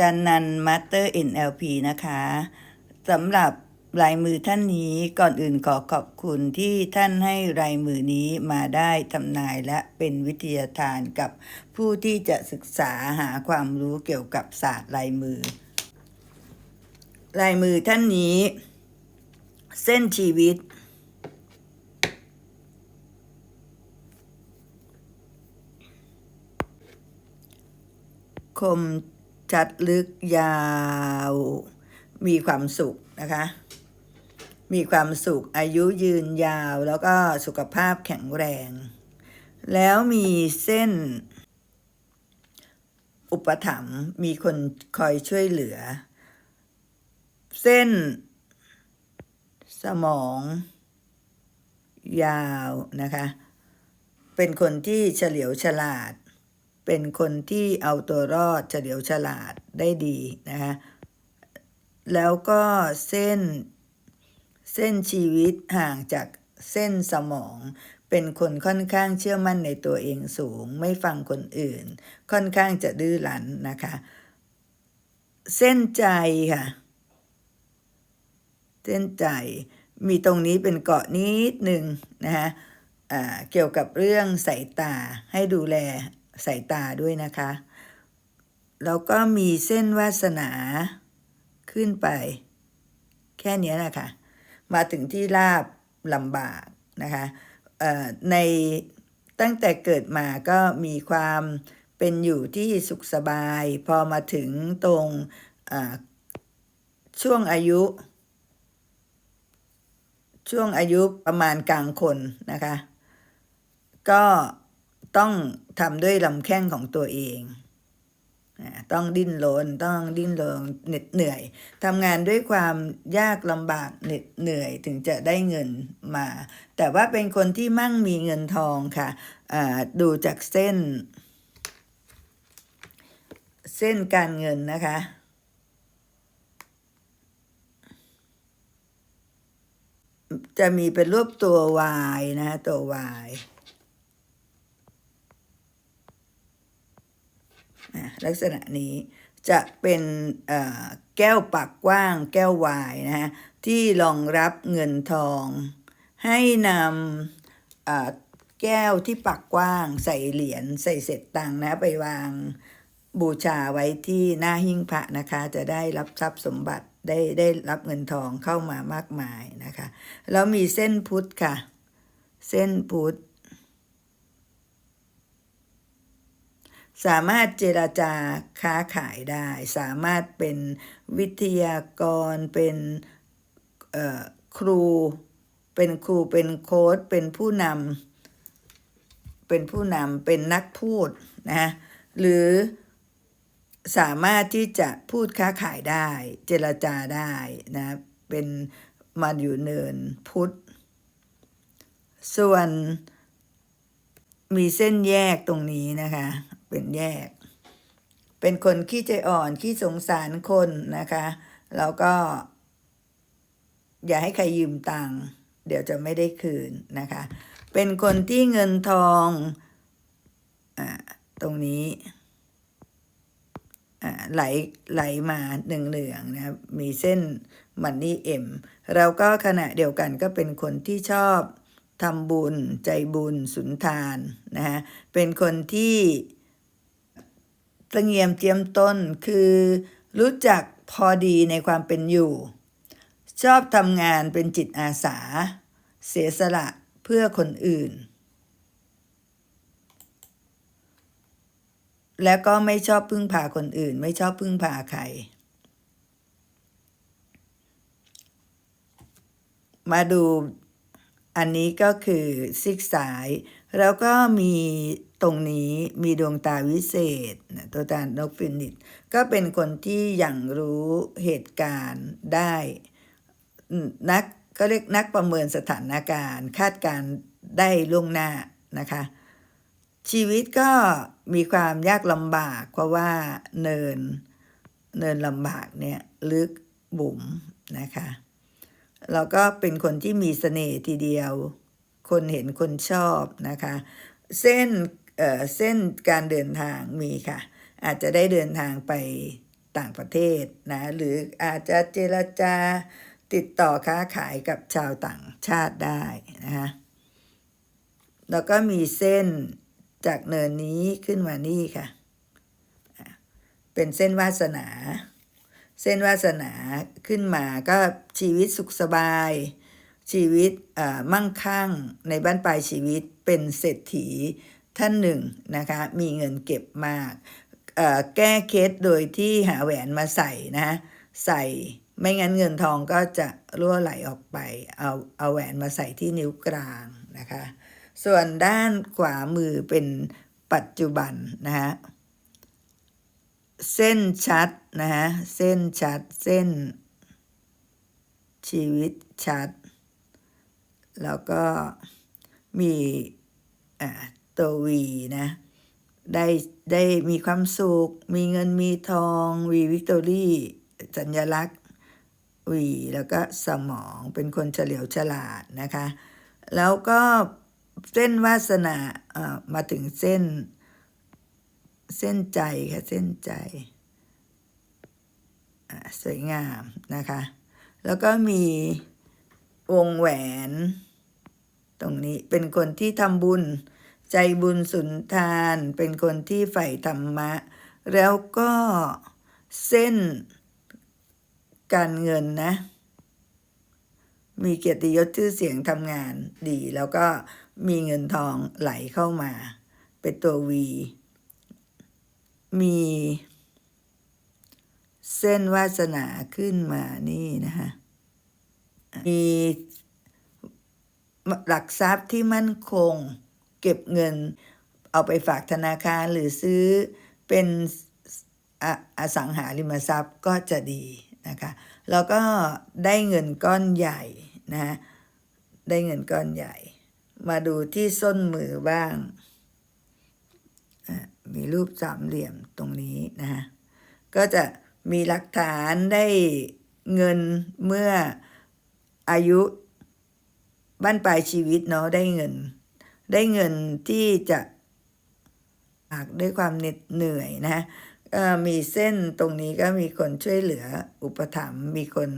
จันนันมาสเตอร์ NLP นะคะสำหรับลายมือท่านนี้ก่อนอื่นขอขอบคุณที่ท่านให้ลายมือนี้มาได้ทำนายและเป็นวิทยาทานกับผู้ที่จะศึกษาหาความรู้เกี่ยวกับศาสตร์ลายมือ ลายมือท่านนี้ เส้นชีวิต คม ชัดลึกยาว มีความสุขนะคะ มีความสุขอายุยืนยาวแล้วก็สุขภาพแข็งแรง แล้วมีเส้น อุปถัมภ์มีคนคอยช่วยเหลือ เส้น สมอง ยาวนะคะ เป็นคนที่เฉลียวฉลาด เป็นคนที่เอาตัวรอดเฉลียวฉลาดได้ดีนะคะแล้วก็เส้นเส้นชีวิตห่างจากเส้นสมอง เป็นคนค่อนข้างเชื่อมั่นในตัวเองสูง ไม่ฟังคนอื่น ค่อนข้างจะดื้อรั้นนะคะ เส้นใจค่ะ เส้นใจมีตรงนี้เป็นเกาะนิดหนึ่งนะคะอ่าเกี่ยวกับเรื่องสายตาให้ดูแล สายตาด้วยนะคะ แล้วก็มีเส้นวาสนาขึ้นไป แค่นี้นะคะ มาถึงที่ราบลำบากนะคะในตั้งแต่เกิดมาก็มีความเป็นอยู่ที่สุขสบาย พอมาถึงตรงช่วงอายุ ช่วงอายุประมาณกลางคนนะคะ ก็ ต้องทำด้วยลำแข้งของตัวเองต้องดิ้นรนต้องดิ้นรนเหน็ดเหนื่อยทำงานด้วยความยากลำบากเหน็ดเหนื่อยถึงจะได้เงินมา แต่ว่าเป็นคนที่มั่งมีเงินทองค่ะดูจากเส้น เส้นการเงินนะคะจะมีเป็นรูปตัว Y นะฮะตัว Y นะ ลักษณะนี้จะเป็นแก้วปากกว้างแก้ววายนะฮะที่รองรับเงินทอง ให้นำแก้วที่ปากกว้างใส่เหรียญใส่เศษตังนะไปวางบูชาไว้ที่หน้าหิ้งพระนะคะ จะได้รับทรัพย์สมบัติได้ได้รับเงินทองเข้ามามากมายนะคะ แล้วมีเส้นพุทธค่ะ เส้นพุทธ สามารถเจราจาค้าขายได้ สามารถเป็นวิทยากรเป็นครู เป็นครูเป็นโค้ชเป็นผู้นำเป็นผู้นำเป็นนักพูดนะหรือสามารถที่จะพูดค้าขายได้ เจรจาได้นะเป็นมาอยู่เนินพุทธ ส่วนมีเส้นแยกตรงนี้นะคะ เป็นแยก เป็นคนขี้ใจอ่อนขี้สงสารคนนะคะแล้วก็ อย่าให้ใครยืมตังค์เดี๋ยวจะไม่ได้คืนนะคะ เป็นคนที่เงินทองอ่าตรงนี้อ่าไหลไหลมาหนึ่งเหลืองนะครับมีเส้นมันนี่เอ็มเราก็ขณะเดียวกันก็เป็นคนที่ชอบทำบุญใจบุญสุนทานนะฮะเป็นคนที่ ตะเงียมเจียมต้นคือรู้จักพอดีในความเป็นอยู่ ชอบทำงานเป็นจิตอาสา เสียสละเพื่อคนอื่น แล้วก็ไม่ชอบพึ่งพาคนอื่น ไม่ชอบพึ่งพาใคร มาดูอันนี้ก็คือซิกสาย แล้วก็มีตรงนี้มีดวงตาวิเศษนะตัวตานกฟินิชก็เป็นคนที่อย่างรู้เหตุการณ์ได้นักก็เรียกนักประเมินสถานการณ์ คาดการณ์ได้ล่วงหน้านะคะ ชีวิตก็มีความยากลำบากเพราะว่าเนินเนินลำบากเนี่ยลึกบุ๋มนะคะแล้วก็เป็นคนที่มีเสน่ห์ทีเดียว คนเห็นคนชอบนะคะ เส้นเอ่อเส้นการเดินทางมีค่ะ อาจจะได้เดินทางไปต่างประเทศนะหรืออาจจะเจรจาติดต่อค้าขายกับชาวต่างชาติได้นะคะแล้วก็มีเส้นจากเนินนี้ขึ้นมานี่ค่ะอะเป็นเส้นวาสนา เส้นวาสนาขึ้นมาก็ชีวิตสุขสบาย ชีวิตมั่งคั่งในบ้านปลายชีวิตเป็นเศรษฐีท่านหนึ่งนะคะมีเงินเก็บมากแก้เคล็ดโดยที่หาแหวนมาใส่นะใส่ไม่งั้นเงินทองก็จะรั่วไหลออกไปเอาเอาแหวนมาใส่ที่นิ้วกลางนะคะส่วนด้านขวามือเป็นปัจจุบันนะคะเส้นชัดนะฮะเส้นชัดเส้นชีวิตชัด แล้วก็มีตัววีนะได้ได้มีความสุข มีเงินมีทองวีวิกตอรี่สัญลักษณ์วีแล้วก็สมองเป็นคนเฉลียวฉลาดนะคะ แล้วก็เส้นวาสนาเอ่อมาถึงเส้น เส้นใจค่ะเส้นใจสวยงามนะคะ แล้วก็มี วงแหวน ตรงนี้เป็นคนที่ทำบุญ ใจบุญสุนทาน เป็นคนที่ใฝ่ธรรมะ แล้วก็เส้นการเงินนะ มีเกียรติยศชื่อเสียงทำงานดี แล้วก็มีเงินทองไหลเข้ามา เป็นตัววีมีเส้นวาสนาขึ้นมานี่นะคะ มีหลักทรัพย์ที่มั่นคง เก็บเงิน เอาไปฝากธนาคารหรือซื้อเป็นออสังหาริมทรัพย์ก็จะดีนะคะแล้วก็ได้เงินก้อนใหญ่นะได้เงินก้อนใหญ่ มาดูที่ส้นมือบ้าง มีรูปสามเหลี่ยมตรงนี้นะฮะก็จะมีหลักฐานได้เงินเมื่อ อายุบ้านปลายชีวิตเนาะได้เงิน ได้เงินที่จะหากด้วยความเหน็ดเหนื่อยนะก็มีเส้นตรงนี้ก็มีคนช่วยเหลืออุปถัมภ์มีคน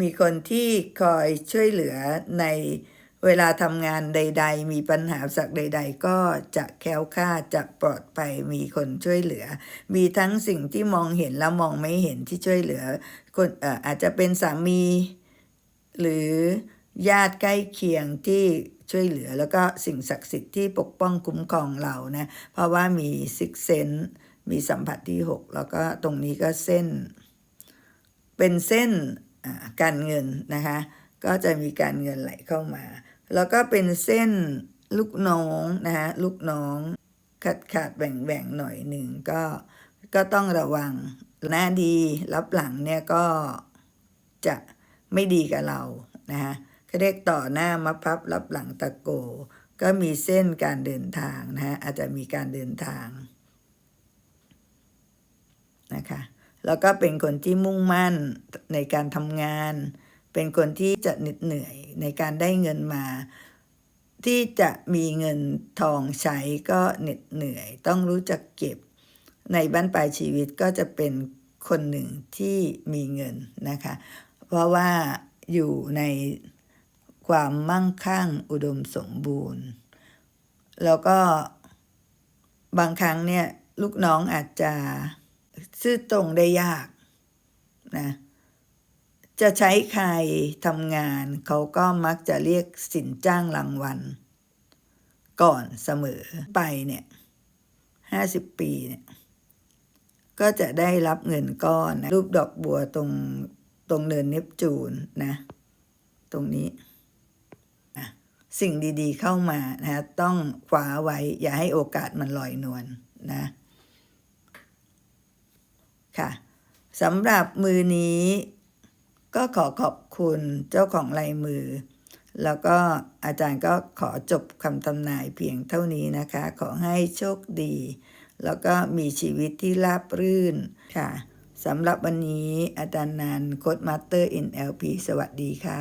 มีคนที่คอยช่วยเหลือในเวลาทำงานใด ๆ มีปัญหาสักใด ๆ ก็จะแคล้วคลาจะปลอดภัยมีคนช่วยเหลือ มีทั้งสิ่งที่มองเห็นและมองไม่เห็นที่ช่วยเหลือคนอออาจจะเป็นสามี หรือญาติใกล้เคียงที่ช่วยเหลือ แล้วก็สิ่งศักดิ์สิทธิ์ที่ปกป้องคุ้มครองเรานะเพราะว่ามีซิกเซนมีสัมผัสที่หกแล้วก็ตรงนี้ก็เส้น เป็นเส้นการเงินนะคะ ก็จะมีการเงินไหลเข้ามา แล้วก็เป็นเส้นลูกน้องนะคะลูกน้องขาดขาดแบ่งแบ่งหน่อยหนึ่งก็ก็ต้องระวังหน้าดีรับหลังเนี่ยก็จะ ไม่ดีกับเรานะคะเขาเรียกต่อหน้ามาพับรับหลังตะโก ก็มีเส้นการเดินทางนะฮะอาจจะมีการเดินทางนะคะแล้วก็เป็นคนที่มุ่งมั่นในการทำงาน เป็นคนที่จะเหน็ดเหนื่อยในการได้เงินมา ที่จะมีเงินทองใช้ก็เหน็ดเหนื่อย ต้องรู้จักเก็บ ในบ้านปลายชีวิตก็จะเป็นคนหนึ่งที่มีเงินนะคะ เพราะว่าอยู่ในความมั่งคั่งอุดมสมบูรณ์ แล้วก็บางครั้งเนี่ยลูกน้องอาจจะซื่อตรงได้ยากนะจะใช้ใครทำงานเขาก็มักจะเรียกสินจ้างรางวัล ก่อนเสมอไปเนี่ยห้าสิบปีเนี่ยก็จะได้รับเงินก้อนนะรูปดอกบัวตรง ตรงเนินเนปจูนนะ ตรงนี้นะสิ่งดีๆเข้ามานะต้องคว้าไว้ อย่าให้โอกาสมันลอยนวลนะค่ะสำหรับมือนี้ ก็ขอขอบคุณเจ้าของลายมือ แล้วก็อาจารย์ก็ขอจบคำทำนายเพียงเท่านี้นะคะ ขอให้โชคดี แล้วก็มีชีวิตที่ราบรื่นค่ะ สำหรับวันนี้อาจารย์นันโคดมาสเตอร์ NLP สวัสดีค่ะ